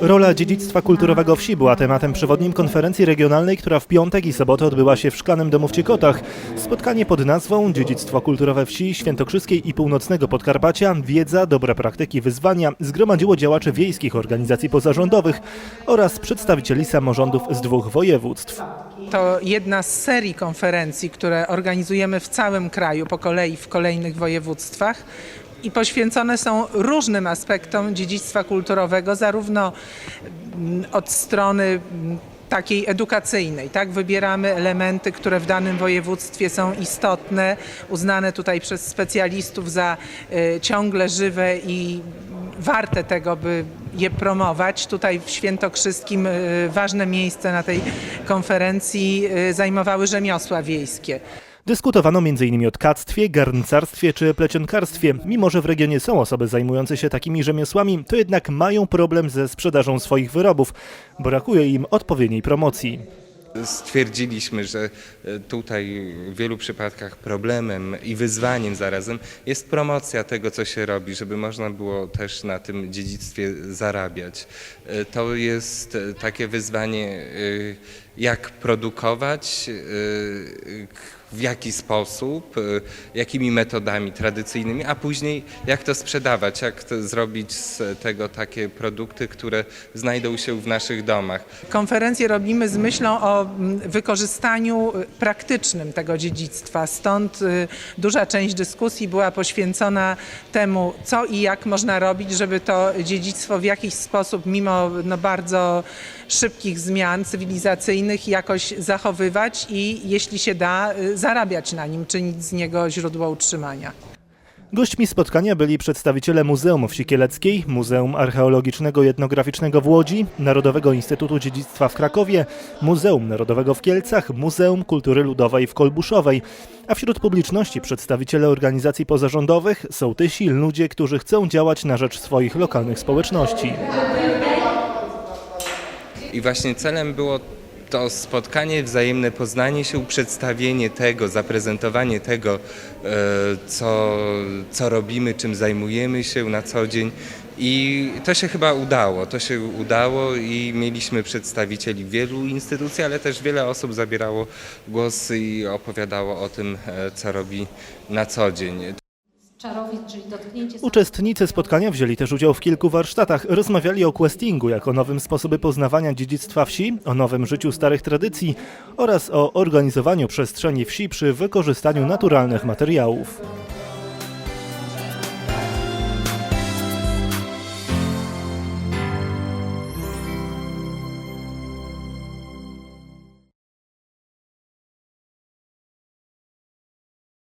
Rola dziedzictwa kulturowego wsi była tematem przewodnim konferencji regionalnej, która w piątek i sobotę odbyła się w Szklanym Domu w Ciekotach. Spotkanie pod nazwą Dziedzictwo kulturowe wsi Świętokrzyskiej i Północnego Podkarpacia, wiedza, dobre praktyki, wyzwania zgromadziło działaczy wiejskich organizacji pozarządowych oraz przedstawicieli samorządów z dwóch województw. To jedna z serii konferencji, które organizujemy w całym kraju po kolei w kolejnych województwach. I poświęcone są różnym aspektom dziedzictwa kulturowego, zarówno mm, od strony mm, takiej edukacyjnej, tak? Wybieramy elementy, które w danym województwie są istotne, uznane tutaj przez specjalistów za y, ciągle żywe i warte tego, by je promować. Tutaj w Świętokrzyskim y, ważne miejsce na tej konferencji y, zajmowały rzemiosła wiejskie. Dyskutowano m.in. o tkactwie, garncarstwie czy plecionkarstwie. Mimo, że w regionie są osoby zajmujące się takimi rzemiosłami, to jednak mają problem ze sprzedażą swoich wyrobów. Brakuje im odpowiedniej promocji. Stwierdziliśmy, że e, tutaj w wielu przypadkach problemem i wyzwaniem zarazem jest promocja tego, co się robi, żeby można było też na tym dziedzictwie zarabiać. E, To jest e, takie wyzwanie, jak produkować, w jaki sposób, e, jakimi metodami tradycyjnymi, a później jak to sprzedawać, jak to zrobić z tego takie produkty, które znajdą się w naszych domach. Konferencję robimy z myślą o mm, wykorzystaniu y, praktycznym tego dziedzictwa. Stąd y, duża część dyskusji była poświęcona temu, co i jak można robić, żeby to dziedzictwo w jakiś sposób, mimo no, bardzo szybkich zmian cywilizacyjnych, jakoś zachowywać i jeśli się da, y, zarabiać na nim, czynić z niego źródło utrzymania. Gośćmi spotkania byli przedstawiciele Muzeum Wsi Kieleckiej, Muzeum Archeologicznego i Etnograficznego w Łodzi, Narodowego Instytutu Dziedzictwa w Krakowie, Muzeum Narodowego w Kielcach, Muzeum Kultury Ludowej w Kolbuszowej. A wśród publiczności przedstawiciele organizacji pozarządowych, sołtysi, ludzie, którzy chcą działać na rzecz swoich lokalnych społeczności. I właśnie celem było to spotkanie, wzajemne poznanie się, przedstawienie tego, zaprezentowanie tego, e, co, co robimy, czym zajmujemy się na co dzień. I to się chyba udało. To się udało i mieliśmy przedstawicieli wielu instytucji, ale też wiele osób zabierało głos i opowiadało o tym, e, co robi na co dzień. Czarowiec, czyli dotknięcie Uczestnicy spotkania wzięli też udział w kilku warsztatach. Rozmawiali o questingu jako nowym sposobie poznawania dziedzictwa wsi, o nowym życiu starych tradycji oraz o organizowaniu przestrzeni wsi przy wykorzystaniu naturalnych materiałów.